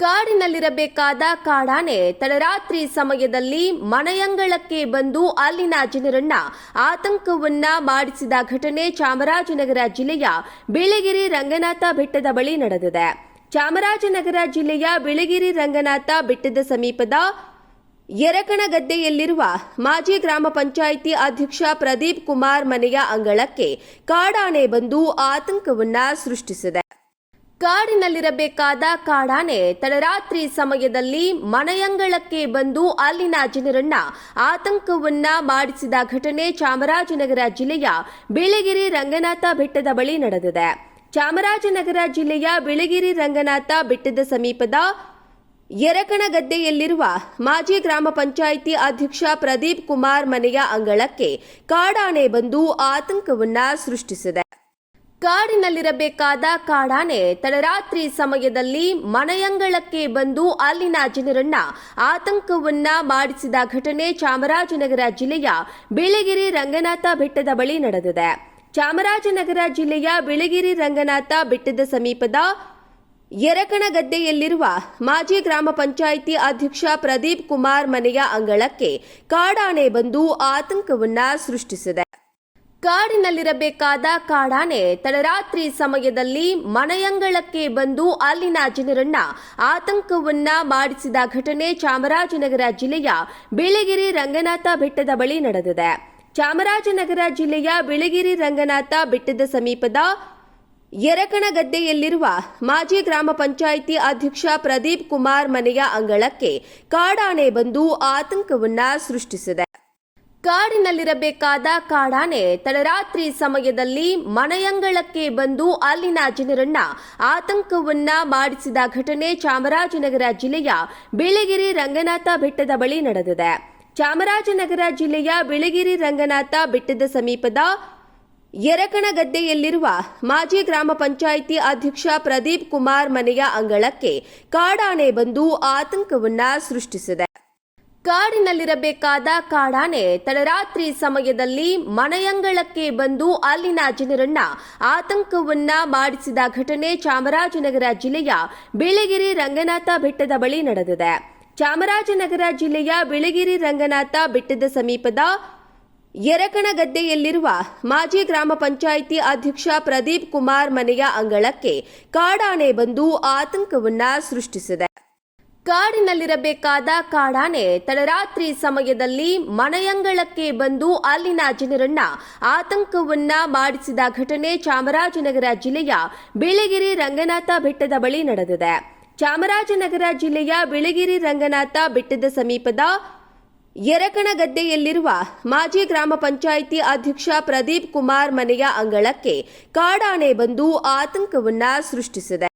ಕಾಡಿನಲ್ಲಿರಬೇಕಾದ ಕಾಡಾನೆ ತಡರಾತ್ರಿ ಸಮಯದಲ್ಲಿ ಮನೆಯಂಗಳಕ್ಕೆ ಬಂದು ಅಲ್ಲಿನ ಜನರನ್ನ ಆತಂಕವನ್ನ ಮಾಡಿಸಿದ ಘಟನೆ ಚಾಮರಾಜನಗರ ಜಿಲ್ಲೆಯ ಬಿಳಗಿರಿ ರಂಗನಾಥ ಬೆಟ್ಟದ ಬಳಿ ನಡೆದಿದೆ. ಚಾಮರಾಜನಗರ ಜಿಲ್ಲೆಯ ಬಿಳಿಗಿರಿ ರಂಗನಾಥ ಬೆಟ್ಟದ ಸಮೀಪದ ಯರಕಣಗದ್ದೆಯಲ್ಲಿರುವ ಮಾಜಿ ಗ್ರಾಮ ಪಂಚಾಯಿತಿ ಅಧ್ಯಕ್ಷ ಪ್ರದೀಪ್ ಕುಮಾರ್ ಮನೆಯ ಅಂಗಳಕ್ಕೆ ಕಾಡಾನೆ ಬಂದು ಆತಂಕವನ್ನ ಸೃಷ್ಟಿಸಿದೆ. ಕಾಡಿನಲ್ಲಿರಬೇಕಾದ ಕಾಡಾನೆ ತಡರಾತ್ರಿ ಸಮಯದಲ್ಲಿ ಮನೆಯಂಗಳಕ್ಕೆ ಬಂದು ಅಲ್ಲಿನ ಜನರನ್ನ ಆತಂಕವನ್ನ ಮಾಡಿಸಿದ ಘಟನೆ ಚಾಮರಾಜನಗರ ಜಿಲ್ಲೆಯ ಬಿಳಿಗಿರಿ ರಂಗನಾಥ ಬೆಟ್ಟದ ಬಳಿ ನಡೆದಿದೆ. ಚಾಮರಾಜನಗರ ಜಿಲ್ಲೆಯ ಬಿಳಿಗಿರಿ ರಂಗನಾಥ ಬೆಟ್ಟದ ಸಮೀಪದ ಯರಕಣಗದ್ದೆಯಲ್ಲಿರುವ ಮಾಜಿ ಗ್ರಾಮ ಪಂಚಾಯಿತಿ ಅಧ್ಯಕ್ಷ ಪ್ರದೀಪ್ ಕುಮಾರ್ ಮನೆಯ ಅಂಗಳಕ್ಕೆ ಕಾಡಾನೆ ಬಂದು ಆತಂಕವನ್ನ ಸೃಷ್ಟಿಸಿದೆ. ಕಾಡಿನಲ್ಲಿರಬೇಕಾದ ಕಾಡಾನೆ ತಡರಾತ್ರಿ ಸಮಯದಲ್ಲಿ ಮನೆಯಂಗಳಕ್ಕೆ ಬಂದು ಅಲ್ಲಿನ ಜನರನ್ನ ಆತಂಕವನ್ನ ಮಾಡಿಸಿದ ಘಟನೆ ಚಾಮರಾಜನಗರ ಜಿಲ್ಲೆಯ ಬಿಳಗಿರಿ ರಂಗನಾಥ ಬೆಟ್ಟದ ಬಳಿ ನಡೆದಿದೆ. ಚಾಮರಾಜನಗರ ಜಿಲ್ಲೆಯ ಬಿಳಗಿರಿ ರಂಗನಾಥ ಬೆಟ್ಟದ ಸಮೀಪದ ಯರಕಣಗದ್ದೆಯಲ್ಲಿರುವ ಮಾಜಿ ಗ್ರಾಮ ಪಂಚಾಯಿತಿ ಅಧ್ಯಕ್ಷ ಪ್ರದೀಪ್ ಕುಮಾರ್ ಮನೆಯ ಅಂಗಳಕ್ಕೆ ಕಾಡಾನೆ ಬಂದು ಆತಂಕವನ್ನ ಸೃಷ್ಟಿಸಿದೆ. ಕಾಡಿನಲ್ಲಿರಬೇಕಾದ ಕಾಡಾನೆ ತಡರಾತ್ರಿ ಸಮಯದಲ್ಲಿ ಮನೆಯಂಗಳಕ್ಕೆ ಬಂದು ಅಲ್ಲಿನ ಜನರನ್ನ ಆತಂಕವನ್ನ ಮಾಡಿಸಿದ ಘಟನೆ ಚಾಮರಾಜನಗರ ಜಿಲ್ಲೆಯ ಬಿಳಿಗಿರಿ ರಂಗನಾಥ ಬೆಟ್ಟದ ಬಳಿ ನಡೆದಿದೆ. ಚಾಮರಾಜನಗರ ಜಿಲ್ಲೆಯ ಬಿಳಿಗಿರಿ ರಂಗನಾಥ ಬೆಟ್ಟದ ಸಮೀಪದ ಯರಕಣಗದ್ದೆಯಲ್ಲಿರುವ ಮಾಜಿ ಗ್ರಾಮ ಪಂಚಾಯಿತಿ ಅಧ್ಯಕ್ಷ ಪ್ರದೀಪ್ ಕುಮಾರ್ ಮನೆಯ ಅಂಗಳಕ್ಕೆ ಕಾಡಾನೆ ಬಂದು ಆತಂಕವನ್ನ ಸೃಷ್ಟಿಸಿದೆ. ಕಾಡಿನಲ್ಲಿರಬೇಕಾದ ಕಾಡಾನೆ ತಡರಾತ್ರಿ ಸಮಯದಲ್ಲಿ ಮನೆಯಂಗಳಕ್ಕೆ ಬಂದು ಅಲ್ಲಿನ ಜನರನ್ನ ಆತಂಕವನ್ನ ಮಾಡಿಸಿದ ಘಟನೆ ಚಾಮರಾಜನಗರ ಜಿಲ್ಲೆಯ ಬಿಳಿಗಿರಿ ರಂಗನಾಥ ಬೆಟ್ಟದ ಬಳಿ ನಡೆದಿದೆ. ಚಾಮರಾಜನಗರ ಜಿಲ್ಲೆಯ ಬಿಳಿಗಿರಿ ರಂಗನಾಥ ಬೆಟ್ಟದ ಸಮೀಪದ ಯರಕಣಗದ್ದೆಯಲ್ಲಿರುವ ಮಾಜಿ ಗ್ರಾಮ ಪಂಚಾಯಿತಿ ಅಧ್ಯಕ್ಷ ಪ್ರದೀಪ್ ಕುಮಾರ್ ಮನೆಯ ಅಂಗಳಕ್ಕೆ ಕಾಡಾನೆ ಬಂದು ಆತಂಕವನ್ನ ಸೃಷ್ಟಿಸಿದೆ. ಕಾಡಿನಲ್ಲಿರಬೇಕಾದ ಕಾಡಾನೆ ತಡರಾತ್ರಿ ಸಮಯದಲ್ಲಿ ಮನೆಯಂಗಳಕ್ಕೆ ಬಂದು ಅಲ್ಲಿನ ಜನರನ್ನ ಆತಂಕವನ್ನ ಮಾಡಿಸಿದ ಘಟನೆ ಚಾಮರಾಜನಗರ ಜಿಲ್ಲೆಯ ಬಿಳಿಗಿರಿ ರಂಗನಾಥ ಬೆಟ್ಟದ ಬಳಿ ನಡೆದಿದೆ. ಚಾಮರಾಜನಗರ ಜಿಲ್ಲೆಯ ಬಿಳಿಗಿರಿ ರಂಗನಾಥ ಬೆಟ್ಟದ ಸಮೀಪದ ಯರಕಣಗದ್ದೆಯಲ್ಲಿರುವ ಮಾಜಿ ಗ್ರಾಮ ಪಂಚಾಯಿತಿ ಅಧ್ಯಕ್ಷ ಪ್ರದೀಪ್ ಕುಮಾರ್ ಮನೆಯ ಅಂಗಳಕ್ಕೆ ಕಾಡಾನೆ ಬಂದು ಆತಂಕವನ್ನ ಸೃಷ್ಟಿಸಿದೆ. ಕಾಡಿನಲ್ಲಿರಬೇಕಾದ ಕಾಡಾನೆ ತಡರಾತ್ರಿ ಸಮಯದಲ್ಲಿ ಮನೆಯಂಗಳಕ್ಕೆ ಬಂದು ಅಲ್ಲಿನ ಜನರನ್ನ ಆತಂಕವನ್ನ ಮಾಡಿಸಿದ ಘಟನೆ ಚಾಮರಾಜನಗರ ಜಿಲ್ಲೆಯ ಬಿಳಿಗಿರಿ ರಂಗನಾಥ ಬೆಟ್ಟದ ಬಳಿ ನಡೆದಿದೆ. ಚಾಮರಾಜನಗರ ಜಿಲ್ಲೆಯ ಬಿಳಿಗಿರಿ ರಂಗನಾಥ ಬೆಟ್ಟದ ಸಮೀಪದ ಯರಕಣಗದ್ದೆಯಲ್ಲಿರುವ ಮಾಜಿ ಗ್ರಾಮ ಪಂಚಾಯಿತಿ ಅಧ್ಯಕ್ಷ ಪ್ರದೀಪ್ ಕುಮಾರ್ ಮನೆಯ ಅಂಗಳಕ್ಕೆ ಕಾಡಾನೆ ಬಂದು ಆತಂಕವನ್ನ ಸೃಷ್ಟಿಸಿದೆ.